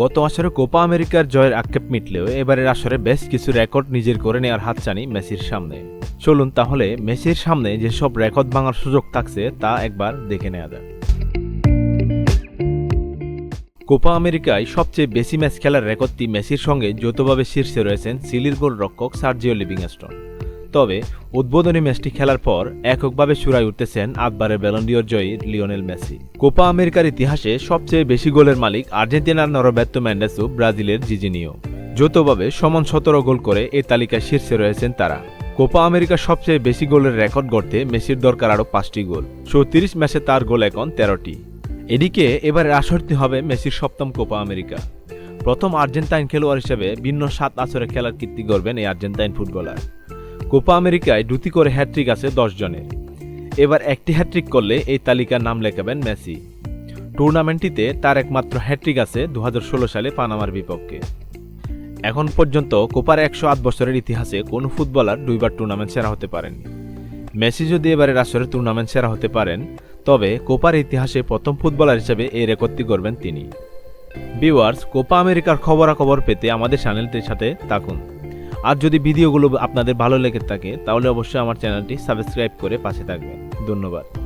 গত আসরে কোপা আমেরিকার জয়ের আক্ষেপ মিটলেও এবারের আসরে বেশ কিছু রেকর্ড নিজের করে নেওয়ার হাতছানি মেসির সামনে। চলুন তাহলে মেসির সামনে যেসব রেকর্ড ভাঙার সুযোগ থাকছে তা একবার দেখে নেওয়া যাক। কোপা আমেরিকায় সবচেয়ে বেশি ম্যাচ খেলার রেকর্ডটি মেসির সঙ্গে যৌথভাবে শীর্ষে রয়েছেন সিলির গোল রক্ষক সার্জিও লিভিংস্টোন। তবে উদ্বোধনী ম্যাচটি খেলার পর এককভাবে চূড়ায় উঠতেছেন আটবারের ব্যালন্ডিওর জয়ী লিওনেল মেসি। কোপা আমেরিকার ইতিহাসে সবচেয়ে বেশি গোলের মালিক আর্জেন্টিনার নরবেত্তো ম্যান্ডেসু ব্রাজিলের জিজিনিও। যৌথভাবে সমান সতেরো গোল করে এই তালিকায় শীর্ষে রয়েছেন তারা। কোপা আমেরিকার সবচেয়ে বেশি গোলের রেকর্ড গড়তে মেসির দরকার আরও পাঁচটি গোল। চৌত্রিশ ম্যাচে তার গোল এখন তেরোটি। এদিকে এবারে আসরটি হবে মেসির সপ্তম কোপা আমেরিকা। প্রথম আর্জেন্টাইন খেলোয়াড় হিসেবে ভিন্ন সাত আসরে খেলার কীর্তি গড়বেন এই আর্জেন্টাইন ফুটবলার। কোপা আমেরিকায় দুটি করে হ্যাট্রিক আছে দশ জনের এবার একটি হ্যাট্রিক করলে এই তালিকার নাম লেখাবেন মেসি। টুর্নামেন্টটিতে তার একমাত্র হ্যাট্রিক আছে দু হাজার ষোলো সালে পানামার বিপক্ষে। এখন পর্যন্ত কোপার একশো আট বছরের ইতিহাসে কোনো ফুটবলার দুইবার টুর্নামেন্ট সেরা হতে পারেনি মেসি যদি এবারের আসরে টুর্নামেন্ট সেরা হতে পারেন, তবে কোপার ইতিহাসে প্রথম ফুটবলার হিসেবে এই রেকর্ডটি করবেন তিনি। ভিউয়ার্স, কোপা আমেরিকার খবরাখবর পেতে আমাদের চ্যানেলটির সাথে থাকুন। আর যদি ভিডিওগুলো আপনাদের ভালো লেগে থাকে, তাহলে অবশ্যই আমার চ্যানেলটি সাবস্ক্রাইব করে পাশে থাকবেন। ধন্যবাদ।